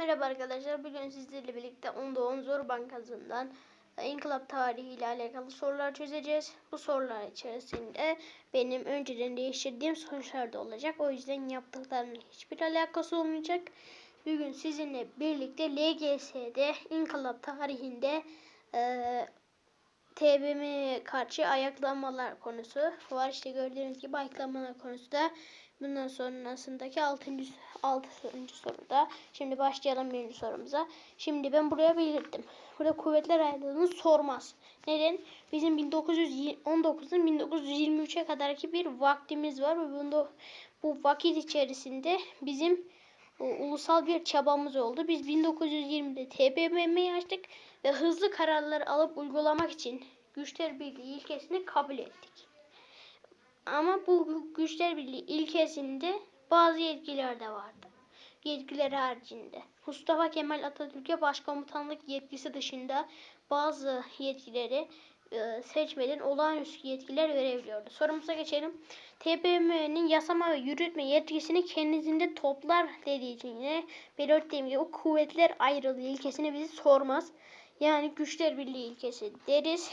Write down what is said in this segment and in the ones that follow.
Merhaba arkadaşlar. Bugün sizlerle birlikte Onda 10 Zor Bankası'ndan İnkılap tarihi ile alakalı sorular çözeceğiz. Bu sorular içerisinde benim önceden değiştirdiğim sonuçlar da olacak. O yüzden yaptıklarımla hiçbir alakası olmayacak. Bugün sizinle birlikte LGS'de İnkılap tarihinde e, TBMM'ye karşı ayaklanmalar konusu var. İşte gördüğünüz gibi ayaklanmalar konusu da bundan sonrasındaki 6. 6. soruda. Şimdi başlayalım birinci sorumuza. Şimdi ben buraya belirttim. Burada kuvvetler ayrılığını sormaz. Neden? Bizim 1919'dan 1923'e kadarki bir vaktimiz var ve bunda bu vakit içerisinde bizim o, ulusal bir çabamız oldu. Biz 1920'de TBMM'yi açtık ve hızlı kararlar alıp uygulamak için güçler birliği ilkesini kabul ettik. Ama bu güçler birliği ilkesinde bazı yetkiler de vardı. Yetkileri haricinde. Mustafa Kemal Atatürk'e başkomutanlık yetkisi dışında bazı yetkileri e, seçmeden olağanüstü yetkiler verebiliyordu. Sorumuza geçelim. TBMM'nin yasama ve yürütme yetkisini kendisinde toplar dediği için yine belirttiğim gibi o kuvvetler ayrılığı ilkesini bizi sormaz. Yani güçler birliği ilkesi deriz.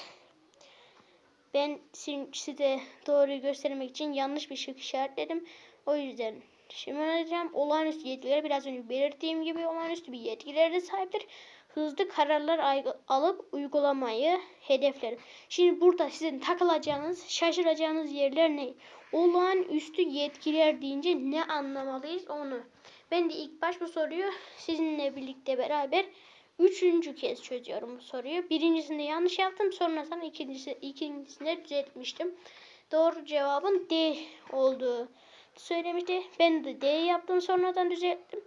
Ben size doğruyu göstermek için yanlış bir şık işaretledim. O yüzden şimdi önereceğim. Olağanüstü yetkileri biraz önce belirttiğim gibi olağanüstü bir yetkileri de sahiptir. Hızlı kararlar alıp uygulamayı hedefler. Şimdi burada sizin takılacağınız, şaşıracağınız yerler ne? Olağanüstü yetkiler deyince ne anlamalıyız onu. Ben de ilk baş bu soruyu sizinle birlikte beraber Üçüncü kez çözüyorum bu soruyu. Birincisinde yanlış yaptım. Sonrasında ikincisi, ikincisinde düzeltmiştim. Doğru cevabın D olduğu söylemişti. Ben de D yaptım sonradan düzelttim.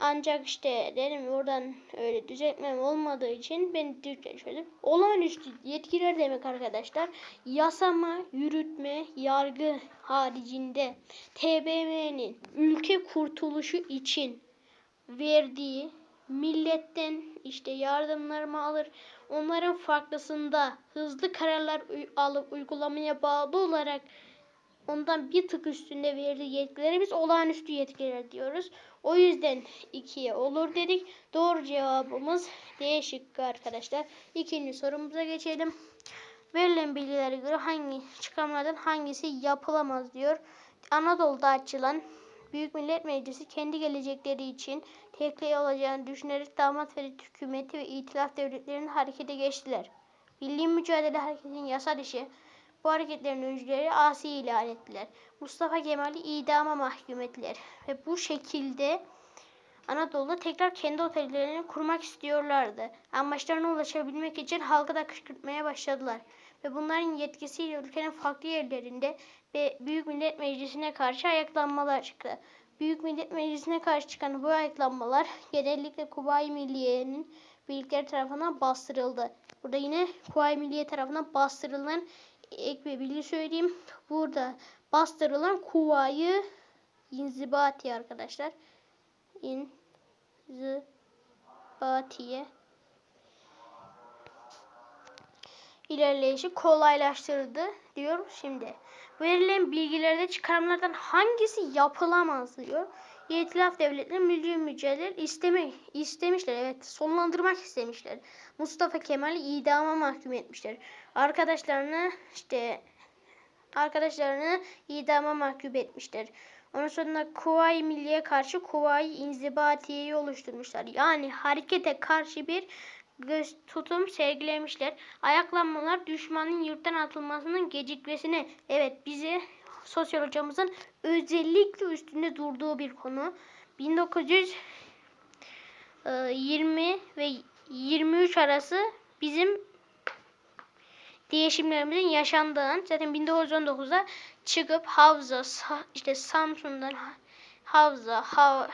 Ancak işte dedim oradan öyle düzeltmem olmadığı için ben Türkçe çözdüm. Olağanüstü yetkiler demek arkadaşlar. Yasama, yürütme, yargı haricinde TBMM'nin ülke kurtuluşu için verdiği milletten işte yardımlarımı alır. Onların farklısında hızlı kararlar alıp uygulamaya bağlı olarak ondan bir tık üstünde verdiği yetkileri biz olağanüstü yetkiler diyoruz. O yüzden ikiye olur dedik. Doğru cevabımız D şıkkı arkadaşlar. İkinci sorumuza geçelim. Verilen bilgilere göre hangi çıkarmalardan hangisi yapılamaz diyor. Anadolu'da açılan Büyük Millet Meclisi kendi gelecekleri için tekliği olacağını düşünerek damat Ferit hükümeti ve itilaf devletlerinin harekete geçtiler. Milli Mücadele Hareketi'nin yasal işi bu hareketlerin öncüleri asi ilan ettiler. Mustafa Kemal'i idama mahkum ettiler. Ve bu şekilde Anadolu'da tekrar kendi otellerini kurmak istiyorlardı. Amaçlarına ulaşabilmek için halkı da kışkırtmaya başladılar. Ve bunların yetkisiyle ülkenin farklı yerlerinde ve Büyük Millet Meclisi'ne karşı ayaklanmalar çıktı. Büyük Millet Meclisi'ne karşı çıkan bu ayaklanmalar genellikle Kuvayi Milliye'nin birlikleri tarafından bastırıldı. Burada yine Kuvayi Milliye tarafından bastırılan ek bir bilgi söyleyeyim. Burada bastırılan Kuvayi İnzibati arkadaşlar. İnzibatiye ilerleyişi kolaylaştırdı diyor şimdi. Verilen bilgilerde çıkarımlardan hangisi yapılamaz diyor. İtilaf devletleri milli mücadele isteme, istemişler. Evet sonlandırmak istemişler. Mustafa Kemal'i idama mahkum etmişler. Arkadaşlarını işte arkadaşlarını idama mahkum etmişler. Ondan sonra Kuvayi Milliye karşı Kuvayi İnzibatiye'yi oluşturmuşlar. Yani harekete karşı bir tutum sergilemişler. Ayaklanmalar düşmanın yurttan atılmasının gecikmesine evet bizi sosyal hocamızın özellikle üstünde durduğu bir konu. 1920 e, ve 23 arası bizim değişimlerimizin yaşandığın zaten 1919'da çıkıp Havza işte Samsun'dan Havza, Hav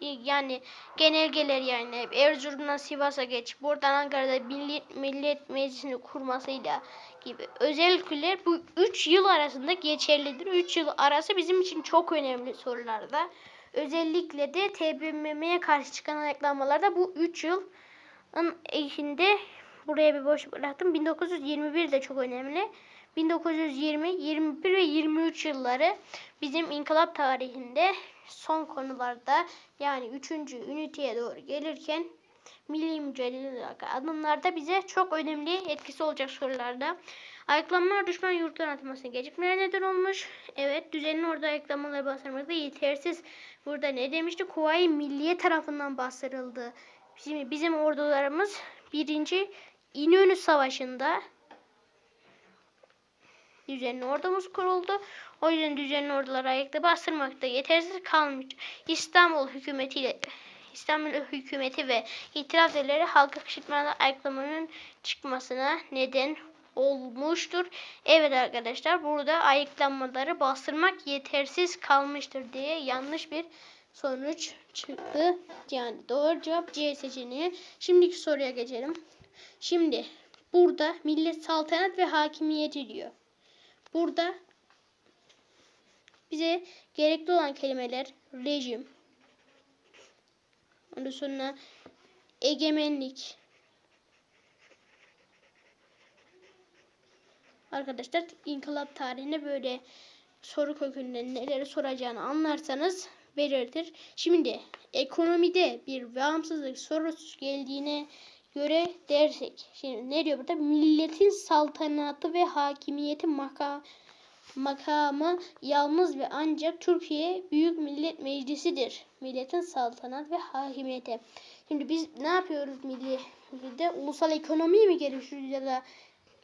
yani genelgeler yani Erzurum'dan Sivas'a geç buradan Ankara'da Millet, Millet Meclisi'ni kurmasıyla gibi özellikler bu 3 yıl arasında geçerlidir. 3 yıl arası bizim için çok önemli sorularda. Özellikle de TBMM'ye karşı çıkan ayaklanmalarda bu 3 yılın içinde buraya bir boş bıraktım. 1921 de çok önemli. 1920, 21 ve 23 yılları bizim inkılap tarihinde son konularda yani 3. üniteye doğru gelirken milli mücadele adımlarda bize çok önemli etkisi olacak sorularda. Ayıklanmalar düşman yurttan atılmasına gecikmeye neden olmuş. Evet düzenli orada ayıklamaları bastırmakta yetersiz. Burada ne demişti? Kuvayi Milliye tarafından bastırıldı. Şimdi bizim ordularımız birinci İnönü Savaşı'nda düzenli ordumuz kuruldu. O yüzden düzenli orduları ayakta bastırmakta yetersiz kalmış. İstanbul hükümetiyle İstanbul hükümeti ve itiraf devletleri halka kışkırtmadan ayıklamanın çıkmasına neden olmuştur. Evet arkadaşlar burada ayıklanmaları bastırmak yetersiz kalmıştır diye yanlış bir sonuç çıktı. Yani doğru cevap C seçeneği. Şimdiki soruya geçelim. Şimdi burada millet saltanat ve hakimiyeti diyor. Burada bize gerekli olan kelimeler rejim, ondan sonra egemenlik, Arkadaşlar inkılap tarihine böyle soru kökünden neleri soracağını anlarsanız belirtir. Şimdi ekonomide bir bağımsızlık sorusu geldiğine göre dersek. Şimdi ne diyor burada? Milletin saltanatı ve hakimiyeti maka, makamı yalnız ve ancak Türkiye Büyük Millet Meclisi'dir. Milletin saltanat ve hakimiyeti. Şimdi biz ne yapıyoruz milli millide? Ulusal ekonomiyi mi geliştiriyoruz ya da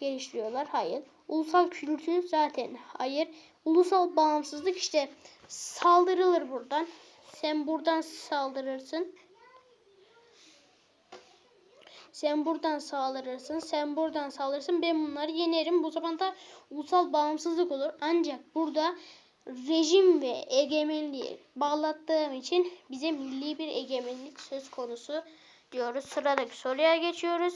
geliştiriyorlar? Hayır. Ulusal kültür zaten hayır. Ulusal bağımsızlık işte saldırılır buradan. Sen buradan saldırırsın. Sen buradan saldırırsın. Sen buradan saldırırsın. Ben bunları yenerim. Bu zaman da ulusal bağımsızlık olur. Ancak burada rejim ve egemenliği bağlattığım için bize milli bir egemenlik söz konusu diyoruz. Sıradaki soruya geçiyoruz.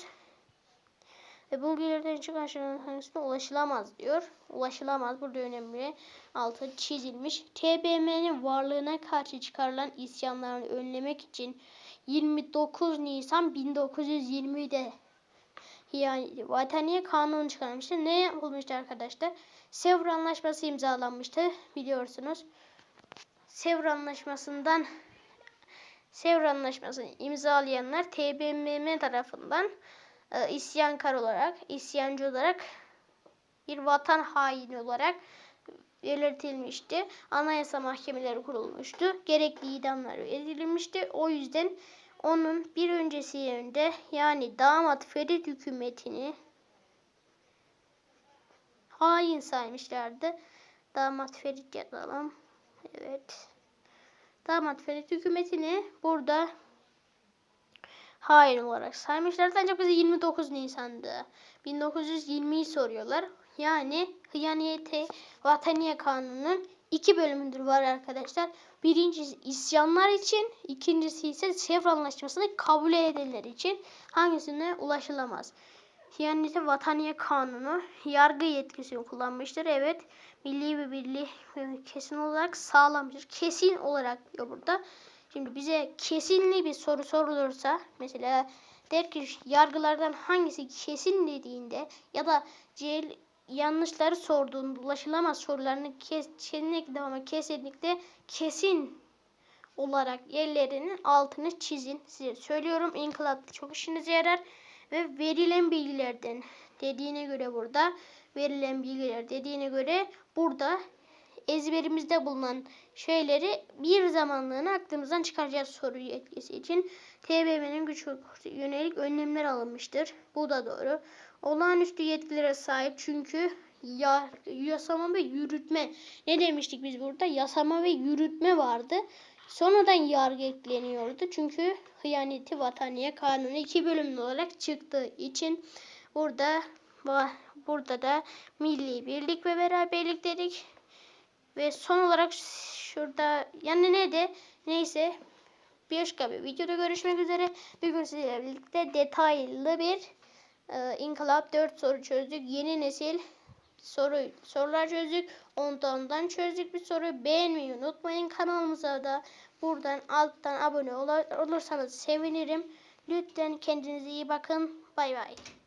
Ve bulgilerden çıkan aşağıdan hangisine ulaşılamaz diyor. Ulaşılamaz. Burada önemli altı çizilmiş. TBMM'nin varlığına karşı çıkarılan isyanlarını önlemek için 29 Nisan 1920'de yani Vataniye Kanunu çıkarmıştı. Ne yapılmıştı arkadaşlar? Sevr Anlaşması imzalanmıştı biliyorsunuz. Sevr Anlaşması'ndan Sevr Anlaşması'nı imzalayanlar TBMM tarafından e, isyankar olarak, isyancı olarak bir vatan haini olarak belirtilmişti. Anayasa mahkemeleri kurulmuştu. Gerekli idamlar edilmişti. O yüzden onun bir öncesi yönde yani damat Ferit hükümetini hain saymışlardı. Damat Ferit yazalım. Evet. Damat Ferit hükümetini burada hain olarak saymışlar. Ancak bize 29 Nisan'da 1920'yi soruyorlar. Yani hıyaniyete vataniye kanunun iki bölümüdür var arkadaşlar. Birincisi isyanlar için, ikincisi ise Sevr Anlaşması'nı kabul edenler için hangisine ulaşılamaz. Hıyaniyete vataniye kanunu yargı yetkisini kullanmıştır. Evet, milli ve birliği kesin olarak sağlamıştır. Kesin olarak diyor burada. Şimdi bize kesinli bir soru sorulursa mesela der ki yargılardan hangisi kesin dediğinde ya da CL yanlışları sorduğunda ulaşılamaz sorularını kesinlikle ama kesinlikle kesin olarak yerlerinin altını çizin. Size söylüyorum inkılapta çok işinize yarar ve verilen bilgilerden dediğine göre burada verilen bilgiler dediğine göre burada ezberimizde bulunan şeyleri bir zamanlığına aklımızdan çıkaracağız soru etkisi için. TBMM'nin güç yönelik önlemler alınmıştır. Bu da doğru. Olağanüstü yetkilere sahip çünkü ya, yasama ve yürütme. Ne demiştik biz burada? Yasama ve yürütme vardı. Sonradan yargı ekleniyordu. Çünkü hıyaneti vataniye kanunu iki bölümlü olarak çıktığı için burada burada da milli birlik ve beraberlik dedik. Ve son olarak şurada yani ne de neyse bir başka bir videoda görüşmek üzere. Bugün sizlerle birlikte detaylı bir e, İnkılap 4 soru çözdük. Yeni nesil soru sorular çözdük. Ondan çözdük bir soru. Beğenmeyi unutmayın. Kanalımıza da buradan alttan abone ol olursanız sevinirim. Lütfen kendinize iyi bakın. Bay bay.